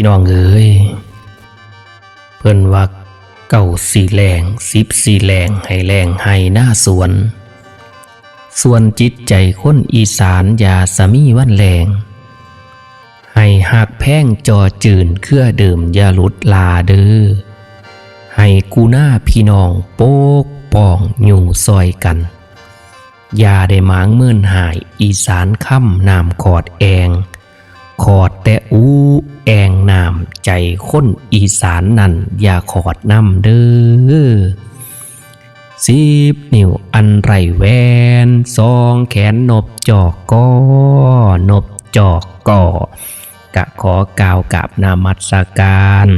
พี่น้องเอ้ยเพิ่นว่าเก่าสีแรงสิบสีแรงให้แรงให้หน้าสวน ส่วนจิตใจคนอีสานยาสมีวันแรงให้หักแพ่งจอจืนเครื่อเดิมยาหลุดลาเด้อให้กูหน้าพี่น้องโป๊กป้องอยู่ซอยกัน ยาได้หมางเมื่นหายอีสานค่ำนามขอดแอง ขอดแต่อู้แองนามใจคนอีสานนั่นอย่าขอดน้ำเด้อสิบนิ้วอันไรแวนสองแขนนบจอกก้อนบจอกก่อกะขอกล่าวกับนามัสการ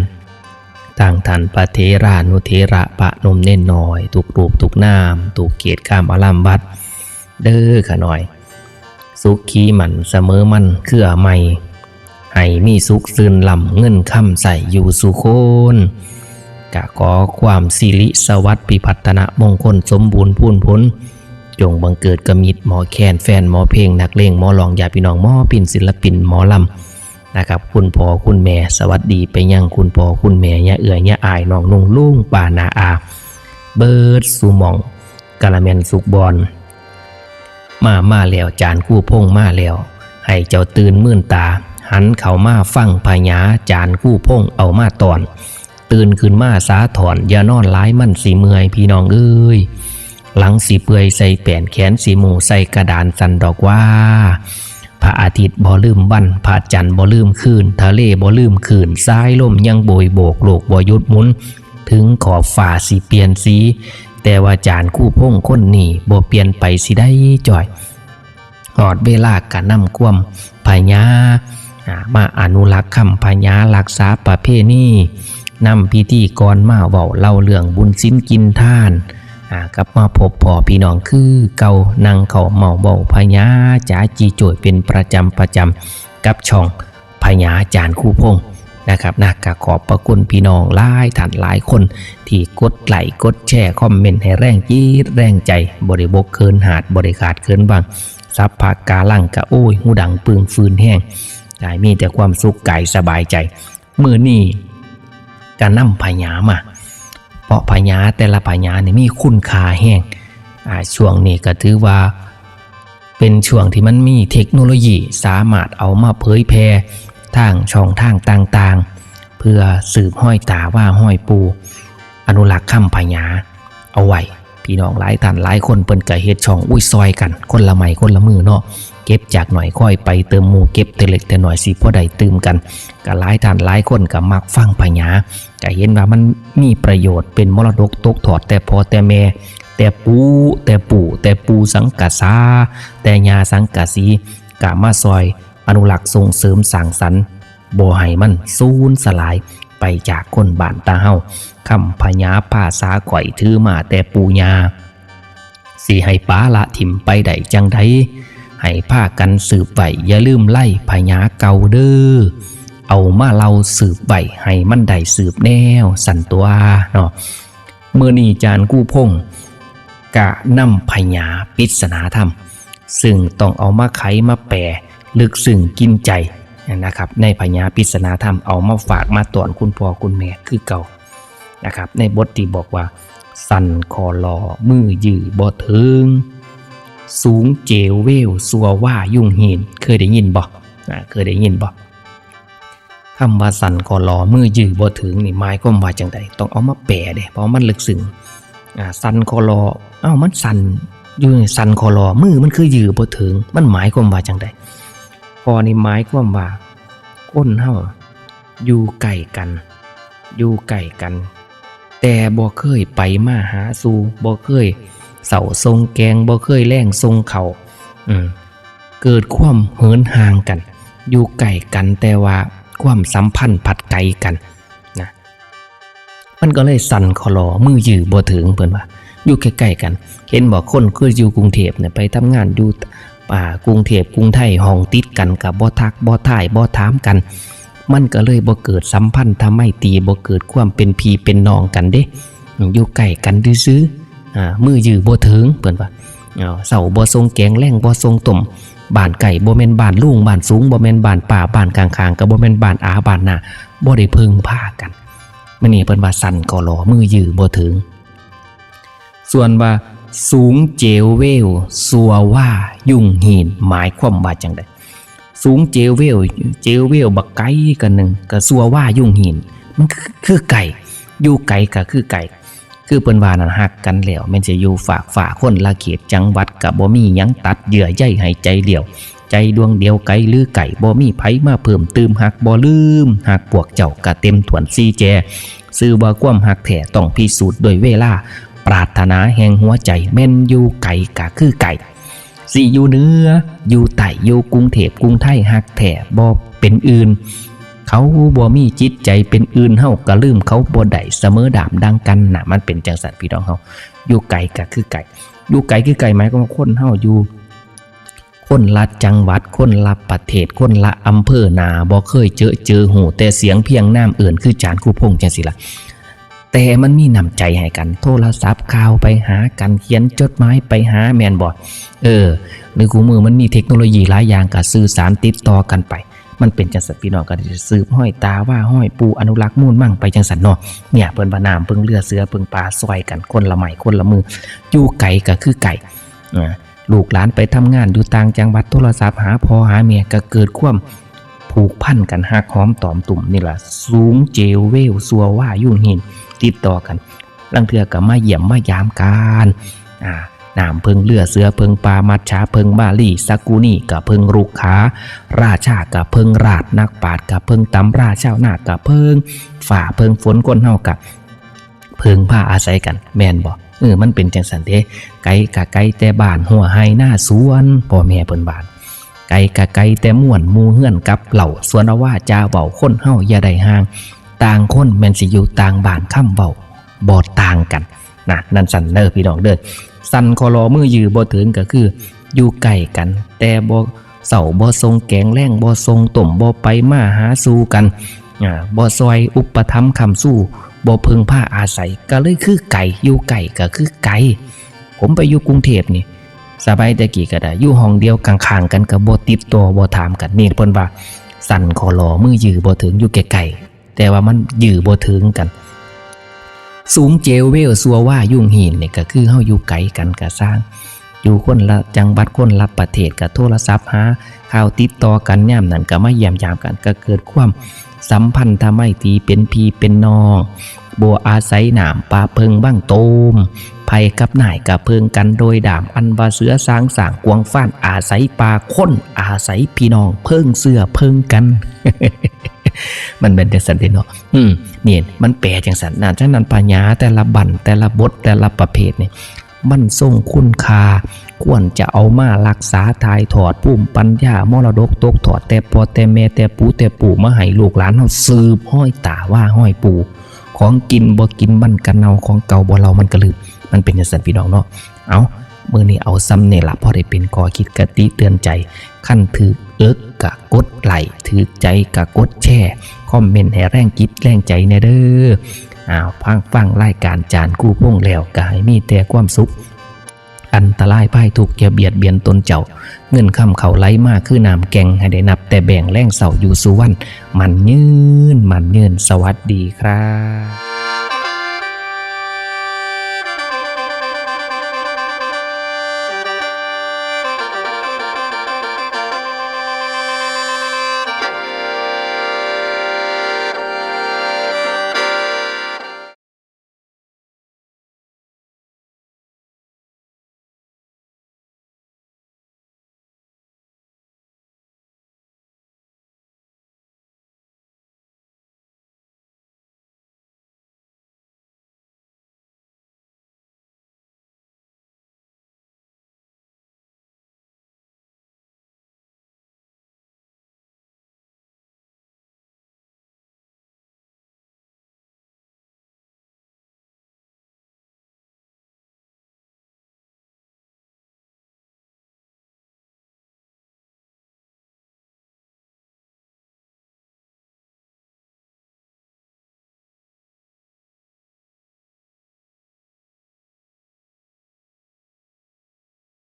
ทางทันพระเทรานุเทระปะนมเน่นหน่อย ถูกรูปถูกนามถูกเกียรติข้ามอลัมวัด เด้อขะหน่อย สุขีมันเสมอมันเครือไม่ ให้มีสุขซื่นลำเงินคำใส่อยู่สุโคนกะขอความสิริสวัสดิ์พิพัฒนะมงคลสมบูรณ์พูนพ้นจงบังเกิดกมิดหมอแคนแฟนหมอเพลงนักเลงหมอลองยาพี่น้องหมอปินศิลปินหมอลำนะครับ คุณพ่อคุณแม่สวัสดีไปยังคุณพ่อคุณแม่ยะเอื่อยยะอายน้องนุ่งลุงป่านาอา เบิร์ดสูมองกะละแมนสุกบอลมามาแล้วจานคู่พงมาแล้ว ให้เจ้าตื่นมื่นตา หันเข้ามาฟั่งพญาจานคู่พงเอามาตอน ตื่นขึ้นมาสาถอนอย่านอนร้ายมันสีเมื่อยพี่น้องเอ้ยหลังสีเปื่อยใส่แป่นแขนสีหมูใส่กระดานสันดอกว่า พระอาทิตย์บ่ลืมวันพระจันทร์บ่ลืมคืน ทะเลบ่ลืมคืนสายลมยังโบยโบกโลกบ่ยุดมุน ถึงขอบฝ่าสีเปลี่ยนสี แต่ว่าจานคู่พงคนนี่บ่เปลี่ยนไปสิได้จ่อยหอดเวลากะนำความพญาอ่า มาอนุรักษ์คำพญารักษาประเพณีนำพิธีกรมาเว้าเล่าเรื่องบุญสินกินท่านกลับมาพบพ่อพี่น้องคือเก่านังเขาเมาเบาพญาจ๋าจีโจยเป็นประจำประจำกับช่องพญาจานคู่พงนะครับนะกขอบพระคุณพี่น้องหลายท่านหลายคน ที่กดไลค์กดแชร์คอมเมนต์ให้แรงจีดแรงใจบริบกเคินหาดบริขาดเคินบางซับผักกาลังกะโอ้ยหูดังปึงฟืนแห้ง กายมีแต่ความสุขกายสบายใจมือนี่กะนำพญามาเพราะพญาแต่ละพญาเนี่ยมีคุณค่าแห้งช่วงนี้ก็ถือว่า เป็นช่วงที่มันมีเทคโนโลยีสามารถเอามาเผยแพร่ทางช่องทางต่างๆ เพื่อสืบห้อยตาว่าห้อยปู อนุรักษ์คำพญาเอาไว้พี่น้องหลายท่านหลายคนเปิ้นก็เฮ็ดช่องอุ้ยซอยกัน คนละไม้คนละมือเนาะ เก็บจากหน่อยค่อยไปเติมหมูเก็บแต่เล็กแต่หน่อยสิพอได้ตื่มกันก็หลายท่านหลายคนก็มักฟังพญาก็เห็นว่ามันมีประโยชน์เป็นมรดกตกทอดแต่พอแต่แม่แต่ปูแต่ปู่แต่ปูสังกะสาแต่ยาสังกะสีกามาซอย อนุรักษ์ส่งเสริมสร้างสรรค์บ่ให้มันสูญสลายไปจากคนบ้านตาเฮาคำพญาภาษาข่อยถือมาแต่ปูยาสิให้ป้าละถิ่มไปได้จังได ให้ผ้ากันสืบไว้อย่าลืมไล่พญาเก่าเด้อเอามาเราสืบไว้ให้มันได้สืบแนวสันตัวเนาะเมื่อนี้จานกู้พงกะนำพญาปิศนาธรรม ซึ่งต้องเอามาไขมาแปลลึกซึ้งกินใจนะครับ ในพญาปิศนาธรรมเอามาฝากมาตอนคุณพ่อคุณแม่คือเก่านะครับ ในบทที่บอกว่า สันคอลอมือยือบ่ถึง สูงเจเววสัวว่ายุ่งเหินเคยได้ยินบ่อ่าเคยได้ยินบ่คำว่าสันคอลอมือยือบ่ถึงนี่หมายความว่าจังใดต้องเอามาแปลเด้เพราะมันลึกซึ้งอ่าสันคอรอเอ้ามันสันอยู่ในสันคอรอมือมันคือยือบ่ถึง มันหมายความว่าจังใดพอนี่หมายความว่าคนเฮาอยู่ใกล้กัน อยู่ใกล้กัน แต่บ่เคยไปมาหาสู่บ่เคย เสาทรงแกงบ่เคยแล่งทรงเขาอืมเกิดความเหินห่างกัน อยู่ใกล้กันแต่ว่าความสัมพันธ์พัดไกลกันนะมันก็เลยสั่นคอลอมือยือบ่ถึงเพิ่นว่าอยู่ใกล้ๆกัน เห็นบอกคนคืออยู่กรุงเทพเนี่ยไปทำงานอยู่ป่ากรุงเทพกรุงไทยห้องติดกันกับบ่ทักบ่ท่ายบ่ถามกัน มันก็เลยบ่เกิดสัมพันธ์ทำให้ตีบ่เกิดความเป็นพี่เป็นน้องกันเด้อยู่ใกล้กันซื่อ มือยือบ่ถึงเพิ่นว่าเสาบ่ทรงแกงแรงบ่ทรงต้มบ้านไก่บ่แม่นบ้านลุงบ้านสูงบ่แม่นบ้านป่าบ้านกลางๆก็บ่แม่นบ้านอาบ้านนาบ่ได้พึ่งพากันมื้อนี้เพิ่นว่าสั่นก็รอมือยือบ่ถึง ส่วนว่าสูงเจวเวลสัวว่ายุ่งหีนหมายความว่าจังไดสูงเจวเวลเจวเวลบักไก่กันหนึ่งก็สัวว่ายุ่งหีนมันคือคือไก่อยู่ไก่ก็คือไก่ คือเปิ้นว่านั่นฮักกันแล้วแม่นสิอยู่ฝากฝ่าคนละเขตจังหวัดก็บ่มีหยังตัดเยื่อใยให้ใจเดียว ใจดวงเดียวไก่หรือไก่บ่มีไผมาเพิ่มเติมฮักบ่ลืมฮักพวกเจ้าก็เต็มถวนซีแจซื้อว่าความหักแท้ต้องพิสูจน์โดวยเวลา ปรารถนาแห่งหัวใจแม่นอยู่ไก่กะคือไก่สิอยู่เนืออยู่ใต้อยู่กรุงเทพกรุงไทยหักแท้บ่เป็นอื่น เขาบ่มีจิตใจเป็นอื่นเฮาก็ลืมเขาบ่ได้เสมอดามดังกันน่ะมันเป็นจังสันพี่น้องเฮาอยู่ไก่กะคือไก่อยู่ไก่คือไก่หมายความว่าคนเฮาอยู่คนละจังหวัดคนละประเทศคนละอำเภอนาบ่เคยเจอเจอหูแต่เสียงเพียงน้ำเอื่นคือจานคู่พงจังสิละแต่มันมีน้ำใจให้กัน โทรศัพท์ข่าวไปหากันเขียนจดหมายไปหาแมนบอดเออในกูมือมันมีเทคโนโลยีหลายอย่างกับสื่อสารติดต่อกันไป มันเป็นจังสันพี่น้องกันสืบห้อยตาว่าห้อยปูอนุรักษ์มูลมั่งไปจังสันเนาะเนี่ยเปิ้นบานามเพิ่งเลือเสือเพิ่งปลาซอยกันคนละไม้คนละมืออยู่ไก่ก็คือไก่ลูกหลานไปทำงานอยู่ต่างจังหวัดโทรศัพท์หาพ่อหาเมียก็เกิดความผูกพันกันหักหอมตอมตุ่มนี่แหละสูงเจวเวลสัวว่ายุ่งหินติดต่อกันลังเทือกับมาเยี่ยมมายามการอ่า น้ำเพิงเลือเสือเพิงปลามัดช้าเพิงบาลีสกุนี่กับเพิงรุกขาราชากับเพิงราดนักปาดกับเพิงตำราเจ้าหน้ากับเพิงฝ่าเพิงฝนก้นเฮากับเพิงผ้าอาศัยกันแม่นบ่เออมันเป็นจังสันเดไก่กะไก่แต่บ้านหัวไฮหน้าสวนพ่อแม่เพิ่นบ้านไก่กะไก่แต่ม่วนมูเฮือนกับเหล่าสวนว่าจาเบาคนเฮาอย่าได้ห่าง ต่างคนแม่นสิอยู่ต่างบ้านค่ำเบา บ่ต่างกันนะนั่นสันเด้อพี่น้องเด้อสันคอรอมือยือบ่ถึงก็คืออยู่ใกล้กัน แต่บ่เสาบ่ทรงแกงแรงบ่ทรงต่มบ่ไปมาหาสู่กันอ่าบ่ซอยอุปถัมคำสู้บ่เพึงผ้าอาศัยก็เลยคือไก่อยู่ไก่ก็คือไก่ผมไปอยู่กรุงเทพนี่สบายแต่กี่ก็ได้อยู่ห้องเดียวกลางๆกันกับบ่ติดตัวบ่ถามกันนี่เพิ่นว่าสั่นคอรอมือยือบ่ถึงอยู่ไกลๆแต่ว่ามันยือบ่ถึงกัน สูงเจลเวลสัวว่ายุ่งหินเนี่ยก็คือเฮาอยู่ไกลกันก็สร้าง อยู่คนละจังหวัดคนละประเทศก็โทรศัพท์หาข่าวติดต่อกันย่ามนั้นก็มาเยี่ยมยามกันก็เกิดความสัมพันธ์ทำให้ตีเป็นพีเป็นน้องบัวอาศัยหนามปลาเพิงบ้างโตมภัยกับนายกับเพิงกันโดยด่ามอันว่าเสือสางสางกวงฟ้านอาศัยปลาค้นอาศัยพี่น้อง เพิงเสื้อเพิงกัน มันเป็นจังสันเดเนาะอืมเนี่ยมันแปลจังสันนะฉะนั้นปัญญาแต่ละบันแต่ละบทแต่ละประเภทเนี่ยมันทรงคุณค่าควรจะเอามารักษาทายถอดภูมิปัญญามรดกตกถอดแต่พอแต่แม่แต่ปู่แต่ปู่มาให้ลูกหลานเฮาสืบห้อยตาว่าห้อยปู่ของกินบ่กินมันกันเนาของเก่าบ่เรามันกระลืมมันเป็นอย่างสันพี่น้องเนาะเอา มือนี้เอาซ้ำเนี่ยละพอได้เป็นกอคิดกะติเตือนใจ ขั้นถือเอิกกะกดไหลถือใจกะกดแช่คอมเมนต์ให้แรงจิตแรงใจแน่เด้ออ้าวฟังฟังรายการจานกู้พงแล้วก็ให้มีแต่ความสุขอันตรายป้ายถูกอย่าเบียดเบียนตนเจ้า เงินคำเขาไหลมากคือน้ำแกงให้ได้นับ แต่แบ่งแรงเสาอยู่สุวรรณมันยืนมันยืนสวัสดีครับ